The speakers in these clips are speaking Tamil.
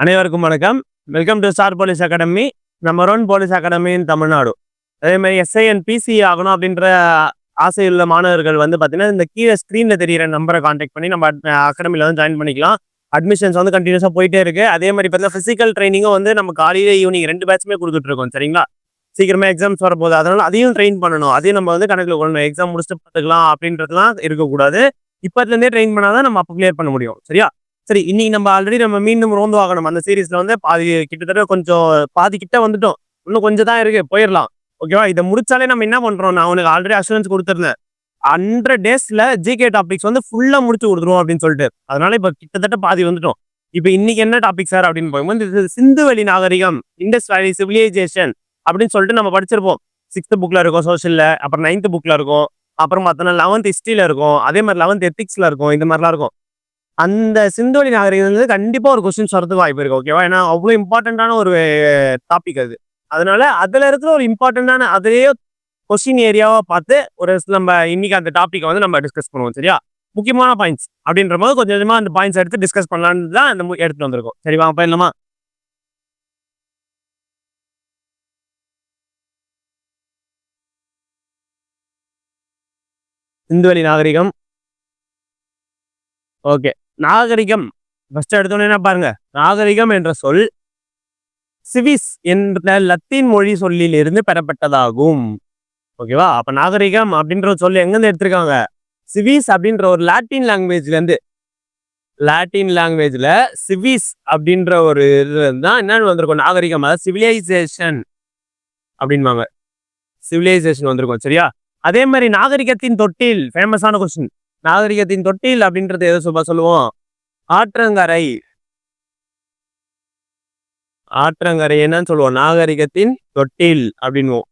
அனைவருக்கும் வணக்கம். Welcome to star police academy number one police academy in Tamil Nadu அதேமாதிரி எஸ்ஐஎன் பிசி ஆகணும் அப்படின்ற ஆசையுள்ள மாணவர்கள் வந்து பார்த்தீங்கன்னா இந்த கீழே ஸ்க்ரீனில் தெரியிற நம்பரை காண்டாக்ட் பண்ணி நம்ம அகாடமியில் வந்து ஜாயின் பண்ணிக்கலாம். அட்மிஷன்ஸ் வந்து கண்டினியூஸாக போயிட்டே இருக்குது அதே மாதிரி பார்த்தீங்கன்னா ஃபிசிக்கல் ட்ரைனிங்கும் வந்து நம்ம காலையில் ஈவினிங் ரெண்டு பேட்சுமே கொடுத்துட்ருக்கோம் சரிங்களா? சீக்கிரமாக எக்ஸாம்ஸ் வரப்போகுது. அதனால அதையும் ட்ரெயின் பண்ணணும். அதையும் நம்ம வந்து கணக்கில் கொள்ளணும் எக்ஸாம் முடிச்சுட்டு பார்த்துக்கலாம் அப்படின்றதுலாம் இருக்கக்கூடாது. இப்போத்துலேருந்தே ட்ரெயின் பண்ணால் தான் நம்ம அப்போ கிளியர் பண்ண முடியும் சரியா? சரி இன்னைக்கு நம்ம ஆல்ரெடி நம்ம மீண்டும் ரோந்து வாங்கணும் அந்த சீரீஸ்ல வந்து பாதி கிட்டத்தட்ட கொஞ்சம் பாதி கிட்ட வந்துட்டோம். இன்னும் கொஞ்சம் தான் இருக்கு. போயிடலாம் ஓகேவா இதை முடிச்சாலே நம்ம என்ன பண்றோம்? நான் உனக்கு ஆல்ரெடி அசூரன்ஸ் கொடுத்துருந்தேன். ஹண்ட்ரட் டேஸ்ல ஜிகே டாபிக்ஸ் வந்து ஃபுல்லா முடிச்சு கொடுத்துருவோம் அப்படின்னு சொல்லிட்டு. அதனால இப்ப கிட்டத்தட்ட பாதி வந்துட்டோம். இப்போ இன்னைக்கு என்ன டாபிக் சார் அப்படின்னு போகும்போது சிந்து சிந்துவெளி நாகரிகம் இண்டஸ் வேலி சிவிலைசேஷன் அப்படின்னு சொல்லிட்டு நம்ம படிச்சிருப்போம். சிக்ஸ்த் புக்ல இருக்கும் சோஷியல்ல அப்புறம் நைன்த் புக்ல இருக்கும். அப்புறம் பார்த்தோன்னா லெவன்த் ஹிஸ்ட்ரியில இருக்கும். அதே மாதிரி லெவன்த் எத்திக்ஸ்ல இருக்கும். இந்த மாதிரிலாம் இருக்கும். அந்த சிந்தோலி நாகரிகம் வந்து கண்டிப்பா ஒரு கொஸ்டின்ஸ் வரதுக்கு வாய்ப்பு இருக்கு ஓகேவா ஏன்னா அவ்வளோ இம்பார்ட்டன்டான ஒரு டாபிக் அது. அதனால அதுல இருக்கிற ஒரு இம்பார்ட்டன்டான அதையே கொஸ்டின் ஏரியாவாக பார்த்து ஒரு நம்ம இன்னைக்கு அந்த டாப்பிக்கை வந்து நம்ம டிஸ்கஸ் பண்ணுவோம் சரியா? முக்கியமான பாயிண்ட்ஸ் அப்படின்ற போது கொஞ்சம் கொஞ்சமா அந்த பாயிண்ட்ஸ் எடுத்து டிஸ்கஸ் பண்ணலான்னு தான் அந்த எடுத்துகிட்டு எடுத்துட்டு வந்திருக்கோம். சரி வாங்க போயிடலாமா இந்துவெளி நாகரிகம். ஓகே நாகரிகம். ஃபஸ்ட்டு எடுத்தோன்னே என்ன பாருங்க. நாகரிகம் என்ற சொல் சிவிஸ் என்ற லத்தீன் மொழி சொல்லிலிருந்து பெறப்பட்டதாகும். ஓகேவா அப்ப நாகரிகம் அப்படின்ற ஒரு சொல் எங்கேருந்து எடுத்திருக்காங்க? சிவிஸ் அப்படின்ற ஒரு லாட்டின் லாங்குவேஜ்ல இருந்து. லாட்டின் லாங்குவேஜ்ல சிவிஸ் அப்படின்ற ஒரு இதுல இருந்து தான் என்னென்னு வந்திருக்கும். நாகரிகம் அதாவது சிவிலைசேஷன் அப்படின்வாங்க சிவிலைசேஷன் வந்திருக்கும் சரியா? அதே மாதிரி நாகரிகத்தின் தொட்டில் ஃபேமஸான கொஸ்டின் நாகரிகத்தின் தொட்டில் அப்படின்றது எதை சொல்ல சொல்லுவோம். ஆற்றங்கரை. ஆற்றங்கரை என்னன்னு சொல்லுவோம். நாகரிகத்தின் தொட்டில் அப்படின்வோம்.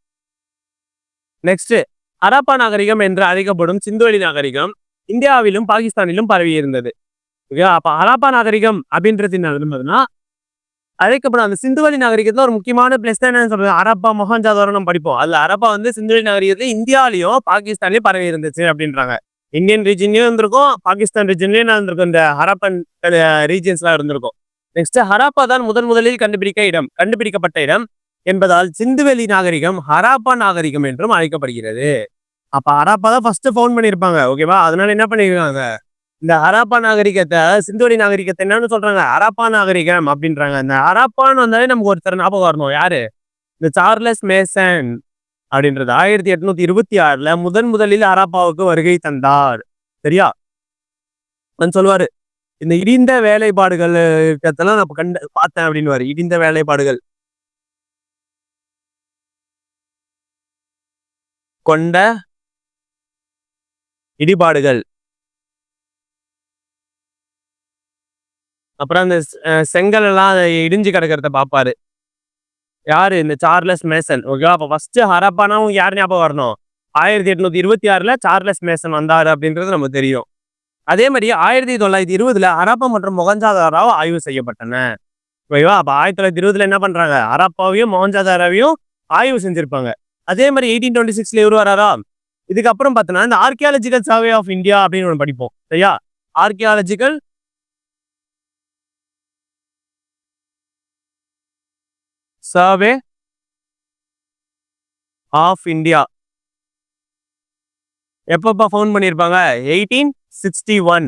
நெக்ஸ்ட் ஹரப்பா நாகரிகம் என்று அழைக்கப்படும் சிந்துவெளி நாகரிகம் இந்தியாவிலும் பாகிஸ்தானிலும் பரவி இருந்தது ஓகே அப்ப ஹரப்பா நாகரிகம் அப்படின்றது என்ன இருந்ததுன்னா அழைக்கப்படும் அந்த சிந்துவெளி நாகரிகத்துல ஒரு முக்கியமான பிளேஸ் தான் என்ன சொல்றது. ஹரப்பா மொஹஞ்சாதாரோ நம்ம படிப்போம். அதுல ஹரப்பா வந்து சிந்துவெளி நாகரிகத்துல இந்தியாலயும் பாகிஸ்தான்லயும் பரவி இருந்துச்சு அப்படின்றாங்க. இந்தியன் ரீஜன்லயும் இருந்திருக்கும் பாகிஸ்தான் ரீஜன்லயும் இருந்திருக்கும் இந்த ஹரப்பன் ரீஜன்ஸ்லாம் இருந்திருக்கும். நெக்ஸ்ட் ஹராப்பா தான் முதன் முதலில் கண்டுபிடிக்க இடம் கண்டுபிடிக்கப்பட்ட இடம் என்பதால் சிந்துவெளி நாகரிகம் ஹராப்பா நாகரிகம் என்றும் அழைக்கப்படுகிறது. அப்ப ஹராப்பா தான் ஃபர்ஸ்ட் ஃபவுண்ட் பண்ணியிருப்பாங்க ஓகேவா அதனால என்ன பண்ணிருக்காங்க இந்த ஹராப்பா நாகரிகத்தை சிந்துவெளி நாகரிகத்தை என்னன்னு சொல்றாங்க ஹராப்பா நாகரிகம் அப்படின்றாங்க. இந்த ஹராப்பான்னு வந்தாலே நமக்கு ஒருத்தர் ஞாபகம் வரணும். யாரு? இந்த சார்லஸ் மேசன் அப்படின்றது ஆயிரத்தி எட்நூத்தி இருபத்தி ஆறுல முதன் முதலில் அராப்பாவுக்கு வருகை தந்தார். சரியா? வந்து சொல்லுவாரு இந்த இடிந்த வேலைப்பாடுகள் இருக்கிறதெல்லாம் நான் கண்டு பார்த்தேன் அப்படின்னு இடிந்த வேலைப்பாடுகள். கொண்ட இடிபாடுகள். அப்புறம் அந்த செங்கல் எல்லாம் அதை இடிஞ்சு கிடக்கிறத பார்ப்பாரு. யாரு? இந்த சார்லஸ் மேசன் ஓகேவா அப்போ ஃபர்ஸ்ட் ஹரப்பானாவும் யார் ஞாபகம் வரணும்? ஆயிரத்தி எட்நூத்தி இருபத்தி ஆறுல சார்லஸ் மேசன் வந்தாரு அப்படின்றது நமக்கு தெரியும். அதே மாதிரி ஆயிரத்தி தொள்ளாயிரத்தி இருபதுல ஹரப்பா மற்றும் மொகஞ்சாதாராவோ ஆய்வு செய்யப்பட்டன. ஓகேவா அப்போ ஆயிரத்தி தொள்ளாயிரத்தி இருபதுல என்ன பண்றாங்க? ஹரப்பாவையும் மொகஞ்சாதாராவையும் ஆய்வு செஞ்சிருப்பாங்க. அதே மாதிரி எயிட்டீன் டுவெண்ட்டி சிக்ஸ்ல இவர் வராரா? இதுக்கப்புறம் பார்த்தோன்னா இந்த ஆர்கியாலஜிக்கல் சர்வே ஆஃப் இந்தியா அப்படின்னு ஒன்று படிப்போம். சரியா? ஆர்கியாலஜிக்கல் சர்வே ஆஃப் இந்தியா எப்பப்போ ஃபவுண்ட் பண்ணியிருப்பாங்க எயிட்டீன் சிக்ஸ்டி ஒன்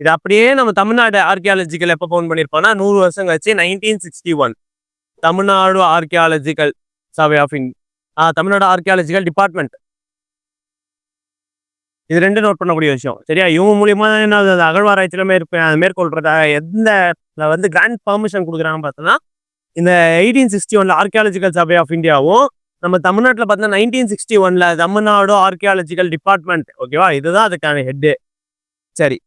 இது அப்படியே நம்ம தமிழ்நாடு ஆர்கியாலஜிக்கல் எப்போ ஃபவுண்ட் பண்ணியிருப்போம்னா நூறு வருஷம் கழிச்சு nineteen sixty one Tamil Nadu archaeological survey of in uh Tamil Nadu archaeological department இது ரெண்டு நோட் பண்ணக்கூடிய விஷயம். சரியா? இவங்க மூலியமா தான் என்ன ஆகுது, அது அகழ்வாராய்ச்சியில மேற்கொள்றதா எந்த வந்து கிராண்ட் பர்மிஷன் கொடுக்குறாங்கன்னு பார்த்தோன்னா இந்த எயிட்டீன் சிக்ஸ்டி ஒன்ல ஆர்கியாலஜிக்கல் சர்வே ஆஃப் இந்தியாவும் நம்ம தமிழ்நாட்டில் பார்த்தீங்கன்னா நைன்டீன் சிக்ஸ்டி ஒன்ல தமிழ்நாடு ஆர்கியாலஜிக்கல் டிபார்ட்மெண்ட் ஓகேவா இதுதான் அதுக்கான ஹெட்டு சரி.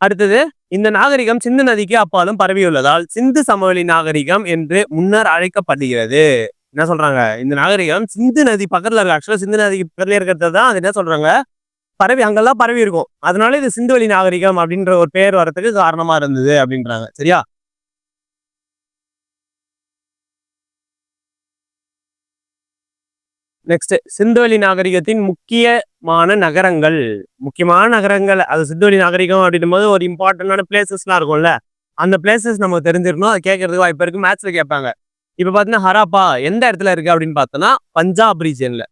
அடுத்தது இந்த நாகரிகம் சிந்து நதிக்கு அப்பாலும் பரவியுள்ளதால் சிந்து சமவெளி நாகரிகம் என்று முன்னர் அழைக்கப்படுகிறது. என்ன சொல்றாங்க? இந்த நாகரிகம் சிந்து நதி பக்கத்துல இருக்க. ஆக்சுவலா சிந்து நதிக்கு பக்கத்துல இருக்கிறது தான். அது என்ன சொல்றாங்க? பரவி அங்கெல்லாம் பரவி இருக்கும் அதனால இது சிந்துவெளி நாகரிகம் அப்படின்ற ஒரு பேர் வரத்துக்கு காரணமா இருந்தது அப்படின்றாங்க. சரியா? நெக்ஸ்ட் சிந்துவெளி நாகரிகத்தின் முக்கியமான நகரங்கள். முக்கியமான நகரங்கள் அது சிந்துவெளி நாகரிகம் அப்படின்னும் போது ஒரு இம்பார்ட்டண்டான பிளேசஸ்லாம் இருக்கும்ல. அந்த பிளேசஸ் நம்ம தெரிஞ்சிருக்கணும். அதை கேட்கறதுக்கு வாய்ப்பு இருக்கு. மேட்ச்ல கேட்பாங்க. இப்போ பார்த்தீங்கன்னா ஹராப்பா எந்த இடத்துல இருக்கு அப்படின்னு பார்த்தோன்னா பஞ்சாப் ரீஜன்ல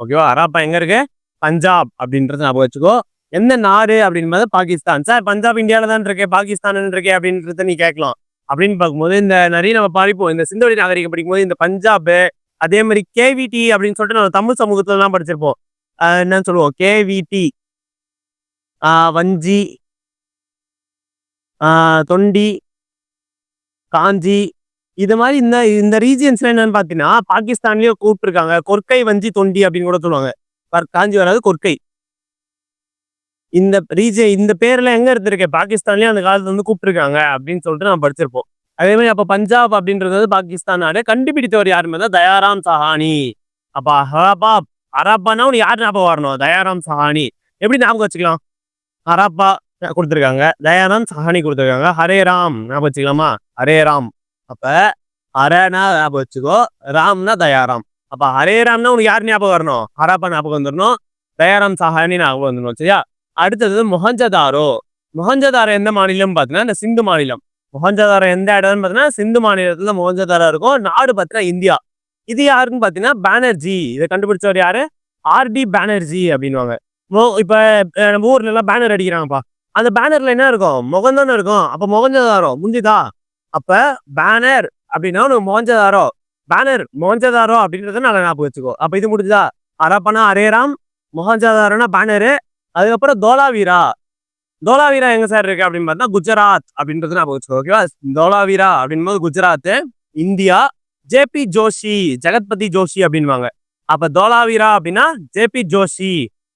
ஓகேவா ஹராப்பா எங்க இருக்கு? பஞ்சாப் அப்படின்றத ஞாபகம் வச்சுக்கோ. எந்த நாடு அப்படின்னு பாகிஸ்தான். சார் பஞ்சாப் இந்தியாவில தான் இருக்கே பாகிஸ்தான் இருக்கே அப்படின்றத நீ கேட்கலாம். அப்படின்னு பார்க்கும்போது இந்த நிறைய நம்ம படிப்போம். இந்த சிந்தோடி நாகரிகம் படிக்கும்போது இந்த பஞ்சாப் அதே மாதிரி கேவிடி அப்படின்னு சொல்லிட்டு நம்ம தமிழ் சமூகத்துல தான் படிச்சிருப்போம். ஆஹ் என்னன்னு சொல்லுவோம். கேவிடி வஞ்சி ஆஹ் தொண்டி காஞ்சி. இது மாதிரி இந்த இந்த ரீஜியன்ஸ்ல என்னன்னு பார்த்தீங்கன்னா பாகிஸ்தான்லயும் கூப்பிட்டுருக்காங்க. கொற்கை வஞ்சி தொண்டி அப்படின்னு கூட சொல்லுவாங்க. காஞ்சி வராது கொற்கை. இந்த ரீஜன் இந்த பேர்ல எங்க இருந்திருக்கு? பாகிஸ்தான்லயும் அந்த காலத்துல வந்து கூப்பிட்டுருக்காங்க அப்படின்னு சொல்லிட்டு நம்ம படிச்சிருப்போம். அதே மாதிரி அப்போ பஞ்சாப் அப்படின்றது வந்து பாகிஸ்தான் நாடு. கண்டுபிடித்தவர் யாருமே தான் தயாராம் சஹானி. அப்போ ஹராப்பா ஹராப்பானா உனக்கு யார் ஞாபகம் வரணும்? தயாராம் சஹானி. எப்படி ஞாபகம் வச்சுக்கலாம்? ஹராப்பா கொடுத்துருக்காங்க. தயாராம் சஹானி கொடுத்துருக்காங்க. ஹரே ராம் ஞாபகம் வச்சுக்கலாமா? ஹரே ராம். அப்போ ஹரனா ஞாபகம் வச்சுக்கோ. ராம்னா தயாராம். அப்போ ஹரே ராம்னா உனக்கு யார் ஞாபகம் வரணும்? ஹராப்பா ஞாபகம் வந்துடணும் தயாராம் சஹானி ஞாபகம் வந்துடணும் சரியா? அடுத்தது மொஹஞ்சதாரோ. மொஹஞ்சதாரோ எந்த மாநிலம் பார்த்தீங்கன்னா இந்த சிந்து மாநிலம். மொஹஞ்சதாரோ எந்த இடம்னு பார்த்தீங்கன்னா சிந்து மாநிலத்தில் மொஹஞ்சதாரோ இருக்கும். நாடு பார்த்தீங்கன்னா இந்தியா. இது யாருன்னு பார்த்தீங்கன்னா பேனர்ஜி. இதை கண்டுபிடிச்சவர் யாரு? ஆர்டி பேனர்ஜி அப்படின்வாங்க இப்போ நம்ம ஊர்ல எல்லாம் பேனர் அடிக்கிறாங்கப்பா. அந்த பேனர்ல என்ன இருக்கும்? முகம் தானே இருக்கும். அப்போ முகஞ்சதாரம் முந்திதா அப்போ பேனர் அப்படின்னா உனக்கு மொகஞ்சதாரோ. பேனர் மொகஞ்சதாரோ அப்படின்றத நல்லா ஞாபகம் வச்சுக்கோ. அப்போ இது முடிஞ்சுதா? அரப்பனா அரேராம் மொஹஞ்சதாரோனா பேனரு அதுக்கப்புறம் தோலாவீரா. தோலாவீரா எங்க சார் இருக்கு அப்படின்னு பார்த்தா குஜராத் அப்படின்றது ஞாபகம் வச்சுக்கோ ஓகேவா தோலாவீரா அப்படின்போது குஜராத் இந்தியா ஜேபி ஜோஷி ஜெகத்பதி ஜோஷி அப்படின்வாங்க அப்ப தோலாவீரா அப்படின்னா ஜேபி ஜோஷி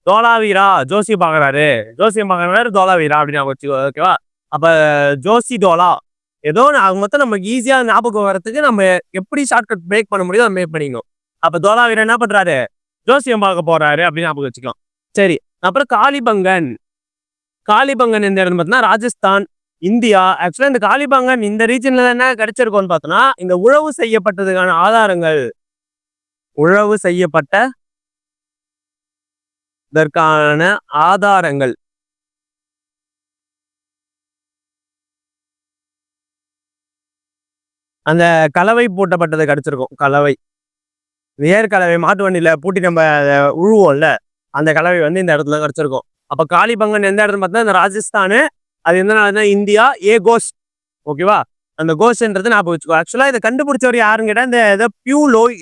தோலாவீரா ஜோசி பாக்குறாரு ஜோசி பாக்குறாரு தோலாவீரா அப்படின்னு நான் வச்சுக்கோ ஓகேவா அப்ப ஜோசி தோலா ஏதோ அவங்க மொத்தம் நமக்கு ஈஸியா ஞாபகம் வரத்துக்கு நம்ம எப்படி ஷார்ட்கட் பிரேக் பண்ண முடியும் அதை மேக் பண்ணிக்கணும். அப்ப தோலாவீரா என்ன பண்றாரு? ஜோசியம் பார்க்க போறாரு அப்படின்னு ஞாபகம் வச்சுக்கலாம். சரி அப்புறம் காளிபங்கன். காளிபங்கன் எந்த இடம்னு பார்த்தோன்னா ராஜஸ்தான் இந்தியா. ஆக்சுவலாக இந்த காளிபங்கன் இந்த ரீஜன்ல என்ன கிடைச்சிருக்கோம்னு பார்த்தோன்னா இந்த உழவு செய்யப்பட்டதுக்கான ஆதாரங்கள். உழவு செய்யப்பட்ட இதற்கான ஆதாரங்கள். அந்த கலவை பூட்டப்பட்டது கிடைச்சிருக்கும். கலவை. வேர் கலவை மாட்டு வண்டியில் பூட்டி நம்ம அதை உழுவோம்ல அந்த கலவை வந்து இந்த இடத்துல கிடச்சிருக்கும். அப்போ காளிபங்கன் எந்த இடத்துல பார்த்தா இந்த ராஜஸ்தானு அது எந்த நாடுனா இந்தியா ஏ கோஷ். ஓகேவா அந்த கோஷ்ன்றது ஞாபகம் வச்சுக்கோ. ஆக்சுவலாக இதை கண்டுபிடிச்சவர் யாருன்னு கேட்டால் இந்த இதை பியூ லோய்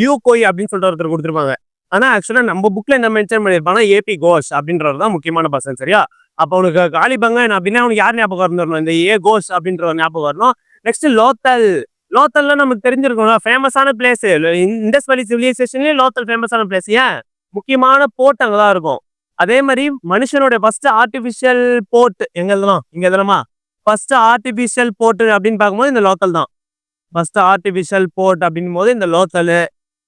லியூ கோய் அப்படின்னு சொல்லிட்டு ஒருத்தர் கொடுத்துருப்பாங்க. ஆனால் ஆக்சுவலாக நம்ம புக்கில் என்ன மென்ஷன் பண்ணிருப்பாங்கன்னா ஏபி கோஷ் அப்படின்றவர் தான் முக்கியமான பர்சன் சரியா? அப்போ அவனுக்கு காளிபங்கன் அப்படின்னா அவனுக்கு யார் ஞாபகம் வந்துடணும் இந்த ஏ கோஷ் அப்படின்ற ஒரு ஞாபகம் வரணும். நெக்ஸ்ட் லோத்தல். லோத்தல்ல நமக்கு தெரிஞ்சிருக்கணும் ஃபேமஸான பிளேஸ் இண்டஸ் வேலி சிவிலைசேஷன்லயே லோத்தல் ஃபேமஸான பிளேஸ் ஏன்? முக்கியமான போர்ட் அங்கதான் இருக்கும். அதே மாதிரி மனுஷனுடைய ஃபர்ஸ்ட் ஆர்டிபிஷியல் போர்ட் எங்க எழுதலாம் இங்க எழுதலாமா ஃபர்ஸ்ட் ஆர்டிபிஷியல் போர்ட் அப்படின்னு பார்க்கும்போது இந்த லோக்கல் தான். ஃபர்ஸ்ட் ஆர்டிபிஷியல் போர்ட் அப்படின் போது இந்த லோத்தல்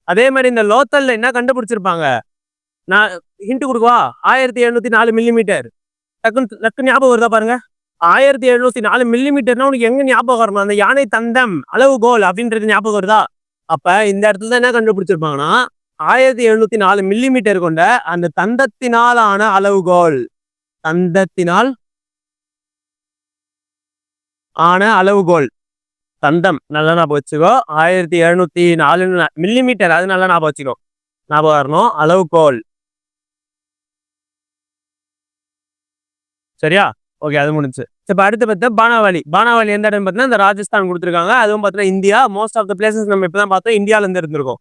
அதே மாதிரி இந்த லோத்தல்ல என்ன கண்டுபிடிச்சிருப்பாங்க? நான் ஹிண்ட் கொடுக்கவா ஆயிரத்தி எழுநூத்தி நாலு மில்லிமீட்டர் டக்குன்னு டக்கு ஞாபகம் வருதா பாருங்க. ஆயிரத்தி எழுநூத்தி நாலு மில்லிமீட்டர்னா உனக்கு எங்க ஞாபகம் வரணும்? அந்த யானை தந்தம் அளவு கோல் அப்படின்றது ஞாபகம் வருதா? அப்ப இந்த இடத்துல தான் என்ன கண்டுபிடிச்சிருப்பாங்கன்னா ஆயிரத்தி எழுநூத்தி நாலு மில்லிமீட்டர் கொண்ட அந்த தந்தத்தினால் ஆன அளவுகோல். தந்தத்தினால் ஆன அளவுகோல். தந்தம் நல்லா நான் வச்சுக்கோ. ஆயிரத்தி எழுநூத்தி நாலு மில்லிமீட்டர் அது நல்லா ஞாபகம் வச்சுக்கோ. ஞாபகம் வரணும். அளவுகோல். சரியா? ஓகே அது முடிஞ்சு இப்போ அடுத்து பார்த்தா பானாவாலி பானாவாலி எந்த இடம் பார்த்தீங்கன்னா இந்த ராஜஸ்தான் கொடுத்துருக்காங்க. அதுவும் பார்த்தீங்கன்னா India most of the places நம்ம இப்போ தான் பார்த்தோம். இந்தியால இருந்து இருந்திருக்கோம்.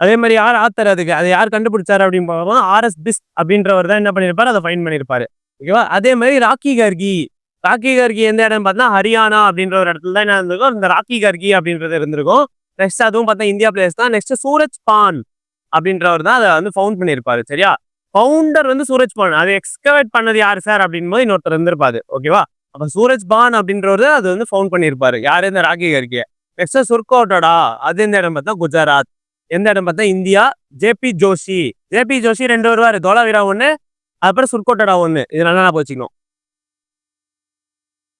அதே மாதிரி யார் ஆத்தர் அதுக்கு? அதை யார் கண்டுபிடிச்சாரு அப்படின்னு பார்க்கணும் ஆர்எஸ் பிஸ் அப்படின்றவர் தான் என்ன பண்ணியிருப்பாரு? அதை ஃபைன் பண்ணியிருப்பாரு. ஓகேவா அதே மாதிரி ராக்கி கர்கி. ராக்கி கர்கி எந்த இடம் பார்த்தா ஹரியானா அப்படின்ற ஒரு இடத்துல தான் என்ன இருந்திருக்கும்? இந்த ராக்கி கர்கி அப்படின்றது இருந்திருக்கும். நெக்ஸ்ட் அதுவும் பார்த்தா இந்தியா பிளேஸ் தான். நெக்ஸ்ட் சூரஜ் பான் அப்படின்றவர் தான் அதை வந்து ஃபவுண்ட் பண்ணியிருப்பாரு. சரியா? ஃபவுண்டர் வந்து சூரஜ் பான். அதை எக்ஸ்கவேட் பண்ணது யார் சார் அப்படின்னு போது இன்னொருத்தர் இருந்திருப்பாரு. ஓகேவா அப்போ சூரஜ் பான் அப்படின்றவர் அது வந்து ஃபவுண்ட் பண்ணியிருப்பாரு. யார் இந்த ராக்கி கர்கிய? நெக்ஸ்ட் சுர்கோட்டடா அது எந்த இடம் பார்த்தா குஜராத். எந்த இடம் பார்த்தா India JP Joshi. JP Joshi ரெண்டு வருவாரு தோலாவீரா ஒன்று அப்புறம் சுர்கோட்டடா ஒன்று இது நல்லா ஞாபகம் வச்சுக்கணும்?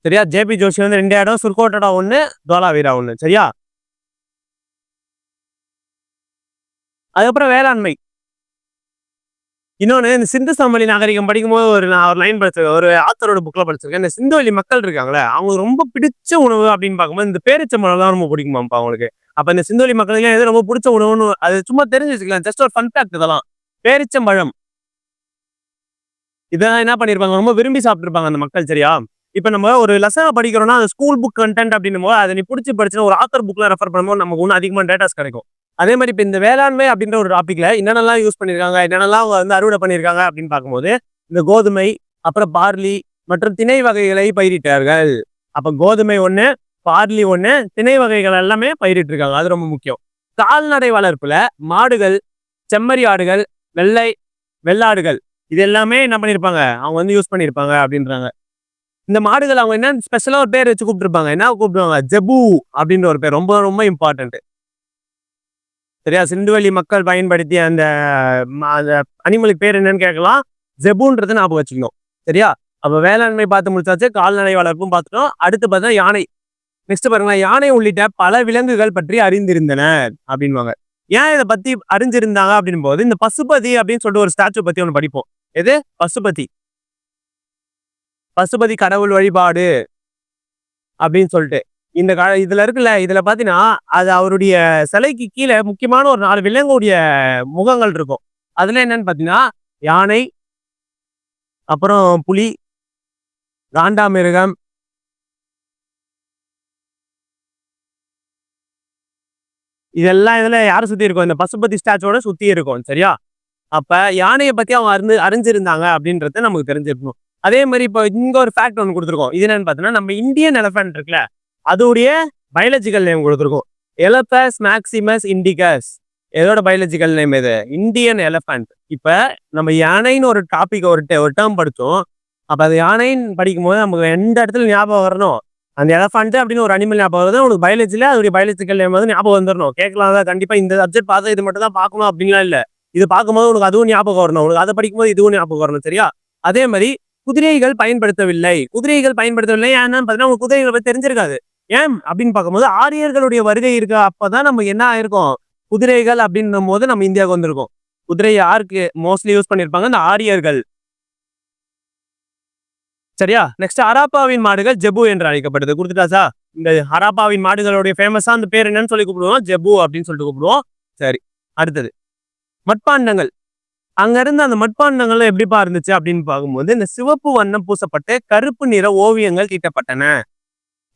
சரியா? ஜேபி ஜோஷி வந்து ரெண்டு இடம் சுர்கோட்டடா ஒன்று தோலாவீரா ஒன்று சரியா? அதுக்கப்புறம் வேளாண்மை. இன்னொன்னு இந்த சிந்து சமவெளி நாகரிகம் படிக்கும்போது ஒரு நான் ஒரு லைன் படிச்சிருக்கேன். ஒரு ஆத்தரோட புக்கில் படிச்சிருக்கேன். இந்த சிந்துவெளி மக்கள் இருக்காங்களே அவங்களுக்கு ரொம்ப பிடிச்ச உணவு அப்படின்னு பார்க்கும்போது இந்த பேரிச்சம்பழம் தான் ரொம்ப பிடிக்குமாப்பா அவங்களுக்கு. அப்ப இந்த சிந்தோலி மக்களுக்கு எது ரொம்ப பிடிச்ச உணவுன்னு அது சும்மா தெரிஞ்சு வச்சுக்கலாம். ஜஸ்ட் ஒரு ஃபன் ஃபேக்ட் இதெல்லாம். பேரிச்சம்பழம். இதெல்லாம் என்ன பண்ணிருப்பாங்க? ரொம்ப விரும்பி சாப்பிட்டுருப்பாங்க அந்த மக்கள் சரியா? இப்ப நம்ம ஒரு லெசனை படிக்கிறோம்னா அது ஸ்கூல் புக் கண்டென்ட் அப்படின்னும் போது அதை நீ பிடிச்சி படிச்சுனா ஒரு ஆத்தர் புக்ல ரெஃபர் பண்ணும்போது நமக்கு இன்னும் அதிகமான டேட்டாஸ் கிடைக்கும். அதே மாதிரி இப்போ இந்த வேளாண்மை அப்படின்ற ஒரு டாபிக்ல என்னென்னலாம் யூஸ் பண்ணியிருக்காங்க என்னென்னலாம் அவங்க வந்து அறுவடை பண்ணியிருக்காங்க அப்படின்னு பார்க்கும்போது இந்த கோதுமை அப்புறம் பார்லி மற்றும் திணை வகைகளை பயிரிட்டார்கள். அப்ப கோதுமை ஒண்ணு பார்லி ஒன்று திணை வகைகள் எல்லாமே பயிரிட்டு இருக்காங்க. அது ரொம்ப முக்கியம். கால்நடை வளர்ப்புல மாடுகள் செம்மறி ஆடுகள் வெள்ளை வெள்ளாடுகள் இது எல்லாமே என்ன பண்ணியிருப்பாங்க அவங்க வந்து யூஸ் பண்ணியிருப்பாங்க அப்படின்றாங்க. இந்த மாடுகள் அவங்க என்ன ஸ்பெஷலாக ஒரு பேர் வச்சு கூப்பிட்டுருப்பாங்க. என்ன கூப்பிடுவாங்க? ஜெபு அப்படின்ற ஒரு பேர். ரொம்ப ரொம்ப இம்பார்ட்டன்ட் சரியா? சிந்துவெளி மக்கள் பயன்படுத்திய அந்த அந்த அனிமலுக்கு பேர் என்னன்னு கேட்கலாம். ஜெபுன்றது ஞாபகம் வச்சுக்கணும். சரியா? அப்போ வேளாண்மை பார்த்து முடிச்சாச்சு. கால்நடை வளர்ப்பும் பார்த்துட்டோம். அடுத்து பார்த்தா யானை. நெக்ஸ்ட் பாருங்க யானை உள்ளிட்ட பல விலங்குகள் பற்றி அறிந்திருந்தனர் அப்படின்வாங்க. ஏன் இதை பத்தி அறிஞ்சிருந்தாங்க அப்படின் போது இந்த பசுபதி அப்படின்னு சொல்லிட்டு ஒரு ஸ்டாச்சு பத்தி ஒன்று படிப்போம். எது? பசுபதி. பசுபதி கடவுள் வழிபாடு அப்படின்னு சொல்லிட்டு. இந்த க இதுல இருக்குல்ல இதுல பாத்தீங்கன்னா அது அவருடைய சிலைக்கு கீழே முக்கியமான ஒரு நாலு விலங்குடைய முகங்கள் இருக்கும். அதுல என்னன்னு பாத்தீங்கன்னா யானை அப்புறம் புலி காண்டாமிருகம் இதெல்லாம் இதில் யாரை சுற்றி இருக்கும்? இந்த பசுபதி ஸ்டாச்சோட சுற்றி இருக்கும் சரியா? அப்போ யானையை பற்றி அவங்க அறிந்து அறிஞ்சிருந்தாங்க அப்படின்றத நமக்கு தெரிஞ்சிருக்கணும். அதே மாதிரி இப்போ இங்கே ஒரு ஃபேக்ட் ஒன்று கொடுத்துருக்கோம். இது என்னன்னு பார்த்தோன்னா நம்ம இந்தியன் எலஃபென்ட் இருக்குல்ல அதோடைய பயாலஜிக்கல் நேம் கொடுத்துருக்கோம். எலபஸ் மேக்சிமஸ் இண்டிகஸ் எதோட பயாலஜிக்கல் நேம் இது? இந்தியன் எலஃபண்ட் இப்போ நம்ம யானைன்னு ஒரு டாபிக் ஒரு ஒரு டேர்ம் படித்தோம் அப்போ அது யானைன்னு படிக்கும்போது நமக்கு எந்த இடத்துல ஞாபகம் வரணும்? அந்த எலஃபண்ட் அப்படின்னு ஒரு அனிமல் ஞாபகம் வருது. உனக்கு பயாலஜியில் அதோடைய பயாலஜிக்கல் நேம் வந்து ஞாபகம் வந்துடணும் கேட்கலாம் தான் கண்டிப்பாக இந்த சப்ஜெக்ட் பார்த்து இது மட்டும் தான் பார்க்கணும் அப்படின்லாம் இல்லை. இது பார்க்கும்போது உனக்கு அதுவும் ஞாபகம் வரணும். உனக்கு அதை படிக்கும்போது இதுவும் ஞாபகம் வரணும் சரியா? அதே மாதிரி குதிரைகள் பயன்படுத்தவில்லை. குதிரைகள் பயன்படுத்தவில்லை. ஏன்னா பார்த்தீங்கன்னா உங்களுக்கு குதிரைகளை பற்றி தெரிஞ்சிருக்காது. ஏன்? அப்படின்னு பார்க்கும்போது ஆரியர்களுடைய வருகை இருக்க அப்பதான் நம்ம என்ன ஆயிருக்கோம்? குதிரைகள் அப்படின்னும் போது நம்ம இந்தியாவுக்கு வந்திருக்கோம். குதிரை யாருக்கு மோஸ்ட்லி யூஸ் பண்ணியிருப்பாங்க இந்த ஆரியர்கள். சரியா? நெக்ஸ்ட் ஹராப்பாவின் மாடுகள் ஜெபு என்று அழைக்கப்படுது. கொடுத்துட்டாச்சா இந்த ஹராப்பாவின் மாடுகளுடைய ஃபேமஸா அந்த பேர் என்னன்னு சொல்லி கூப்பிடுவோம். ஜெபு அப்படின்னு சொல்லிட்டு கூப்பிடுவோம். சரி அடுத்தது. மட்பாண்டங்கள். அங்க இருந்த அந்த மட்பாண்டங்கள் எப்படிப்பா இருந்துச்சு அப்படின்னு பார்க்கும்போது இந்த சிவப்பு வண்ணம் பூசப்பட்டு கருப்பு நிற ஓவியங்கள் தீட்டப்பட்டன.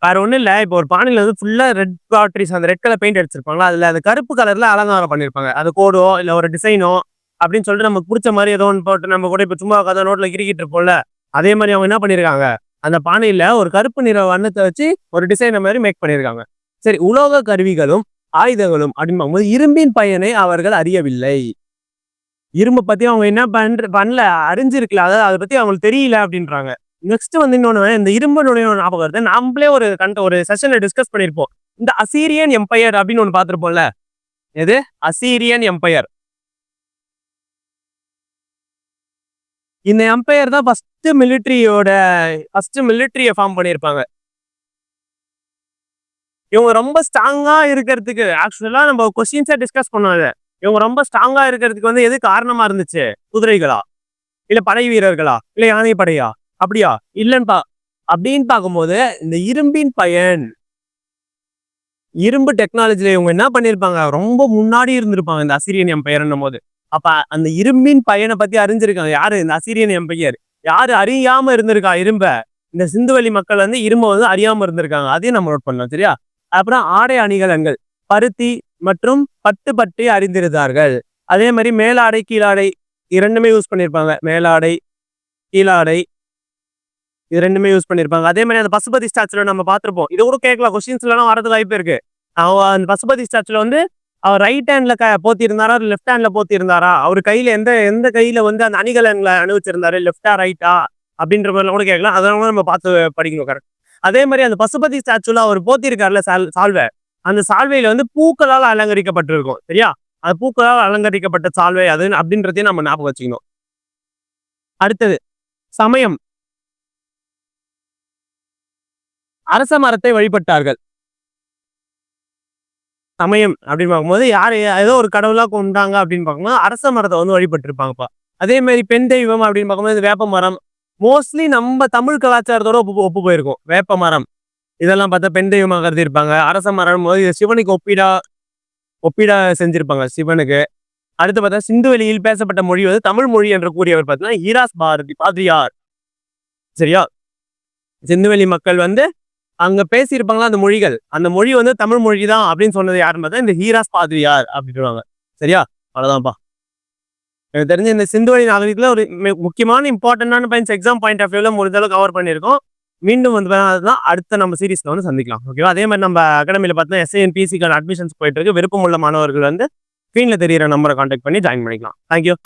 வேற ஒன்றும் இல்லை. இப்போ ஒரு பானையில் வந்து ஃபுல்லாக ரெட் பாட்ரிஸ் அந்த ரெட் கலர் பெயிண்ட் அடிச்சிருப்பாங்களா? அதில் அது கருப்பு கலரில் அலங்காரம் பண்ணியிருப்பாங்க அது கோடோ இல்லை ஒரு டிசைனோ அப்படின்னு சொல்லிட்டு நமக்கு பிடிச்ச மாதிரி ஏதோ ஒன்று போட்டு நம்ம கூட இப்போ சும்மா கதை நோட்டில் கிரிக்கிட்டு இருப்போம்ல. அதே மாதிரி அவங்க என்ன பண்ணிருக்காங்க? அந்த பானையில ஒரு கருப்பு நிற வண்ணத்தை வச்சு ஒரு டிசைனை மாதிரி மேக் பண்ணியிருக்காங்க சரி உலோக கருவிகளும் ஆயுதங்களும் அப்படின்னு பார்க்கும்போது இரும்பின் பயனை அவர்கள் அறியவில்லை. இரும்பை பத்தி அவங்க என்ன பண்ற பண்ணல அறிஞ்சிருக்கல. அதாவது அதை பத்தி அவங்களுக்கு தெரியல அப்படின்றாங்க. நெக்ஸ்ட் வந்து இன்னொன்னு இந்த இரும்பனுடைய ஞாபகத்தை ஞாபகம் வருது நாமளே ஒரு கண்ட ஒரு செஷன்ல டிஸ்கஸ் பண்ணியிருப்போம் இந்த அசீரியன் எம்பையர் அப்படின்னு ஒன்று பார்த்துருப்போம்ல. எது? அசீரியன் எம்பையர் இந்த எம்பையர் தான் ஃபர்ஸ்ட் மிலிட்ரியோட ஃபர்ஸ்ட் மிலிட்ரியை ஃபார்ம் பண்ணியிருப்பாங்க. இவங்க ரொம்ப ஸ்ட்ராங்கா இருக்கிறதுக்கு ஆக்சுவலா நம்ம கொஸ்டின்ஸாக டிஸ்கஸ் பண்ணோம் இவங்க ரொம்ப ஸ்ட்ராங்கா இருக்கிறதுக்கு வந்து எது காரணமா இருந்துச்சு? குதிரைகளா? இல்ல படை வீரர்களா? இல்லை யானை படையா? அப்படியா? இல்லைன்னு பா அப்படின்னு பார்க்கும்போது இந்த இரும்பின் பயன் இரும்பு டெக்னாலஜில இவங்க என்ன பண்ணிருப்பாங்க ரொம்ப முன்னாடி இருந்திருப்பாங்க இந்த அசிரியன் எம்பையர்ன்னும் போது. அப்ப அந்த இரும்பின் பையனை பத்தி அறிஞ்சிருக்காங்க. யாரு? இந்த அசிரியன் எம்பையர் யாரு அறியாம இருந்திருக்கா இரும்ப? இந்த சிந்துவெளி மக்கள் வந்து இரும்பை வந்து அறியாம இருந்திருக்காங்க. அதையும் நம்ம நோட் பண்ணலாம் சரியா? அப்புறம் ஆடை அணிகலன்கள். பருத்தி மற்றும் பட்டு பற்றி அறிந்திருந்தார்கள். அதே மாதிரி மேலாடை கீழாடை இரண்டுமே யூஸ் பண்ணியிருப்பாங்க மேலாடை கீழாடை இது ரெண்டுமே யூஸ் பண்ணியிருப்பாங்க அதே மாதிரி அந்த பசுபதி ஸ்டாச்சுல நம்ம பார்த்துருப்போம். இது கூட கேட்கலாம். கொஸ்டின்ஸ்லாம் வரது வாய்ப்பு இருக்கு. அந்த பசுபதி ஸ்டாச்சுல வந்து அவர் ரைட் ஹேண்ட்ல க போத்தி இருந்தாரா லெஃப்ட் ஹேண்ட்ல போத்தி இருந்தாரா அவர் கையில எந்த எந்த கையில வந்து அந்த அணிகலன்களை அணிவிச்சிருந்தாரு? லெஃப்டா ரைட்டா அப்படின்ற மாதிரிலாம் கூட கேட்கலாம். அதெல்லாம் நம்ம பார்த்து படிக்கணும் கரெக்ட் அதே மாதிரி அந்த பசுபதி ஸ்டாச்சுல அவர் போத்தி இருக்காருல்ல சால் சால்வை. அந்த சால்வையில வந்து பூக்களால் அலங்கரிக்கப்பட்டிருக்கும் சரியா? அது பூக்களால் அலங்கரிக்கப்பட்ட சால்வை அது அப்படின்றதையும் நம்ம ஞாபகம் வச்சுக்கணும். அடுத்தது சமயம். அரச மரத்தை வழிபட்டார்கள். சமயம் அப்படின்னு பார்க்கும்போது யார் ஏதோ ஒரு கடவுளாக கொண்டாங்க அப்படின்னு பார்க்கும்போது அரச மரத்தை வந்து வழிபட்டிருப்பாங்கப்பா. அதே மாதிரி பெண் தெய்வம் அப்படின்னு பார்க்கும்போது வேப்ப மரம். மோஸ்ட்லி நம்ம தமிழ் கலாச்சாரத்தோட ஒப்பு ஒப்பு போயிருக்கும். வேப்ப மரம். இதெல்லாம் பார்த்தா பெண் தெய்வமாக கருதியிருப்பாங்க. அரச மரம் போது இது சிவனுக்கு ஒப்பிடா ஒப்பிடா செஞ்சிருப்பாங்க சிவனுக்கு. அடுத்து பார்த்தா சிந்து வெளியில் பேசப்பட்ட மொழி வந்து தமிழ் மொழி என்று கூறியவர் பார்த்தீங்கன்னா ஈராஸ் பாரதி பாதிரியார். சரியா? சிந்துவெளி மக்கள் வந்து அங்க பேசியிருப்பாங்களா அந்த மொழிகள்? அந்த மொழி வந்து தமிழ் மொழி தான் அப்படின்னு சொன்னது யாருன்னு பார்த்தா இந்த ஹீராஸ் பாதிரியார் அப்படின்னுவாங்க சரியா? அவ்வளவுதான்ப்பா. எனக்கு தெரிஞ்ச இந்த சிந்துவெளி நாகரிகத்தில் ஒரு முக்கியமான இம்பார்ட்டண்டான பாயிண்ட்ஸ் எக்ஸாம் பாயிண்ட் ஆஃப் வியூவில் முடிஞ்சளவு கவர் பண்ணியிருக்கோம். மீண்டும் வந்து பார்த்தா அதுதான் அடுத்த நம்ம சீரீஸில் வந்து சந்திக்கலாம். ஓகேவா அதே மாதிரி நம்ம அகாடமியில் பார்த்தா எஸ்ஐஎன் பிசிக்கான அட்மிஷன்ஸ் போயிட்டு இருக்கு. விருப்பம் உள்ள மாணவர்கள் வந்து ஸ்க்ரீனில் தெரியிற நம்பரை காண்டாக்ட் பண்ணி ஜாயின் பண்ணிக்கலாம். தேங்க்யூ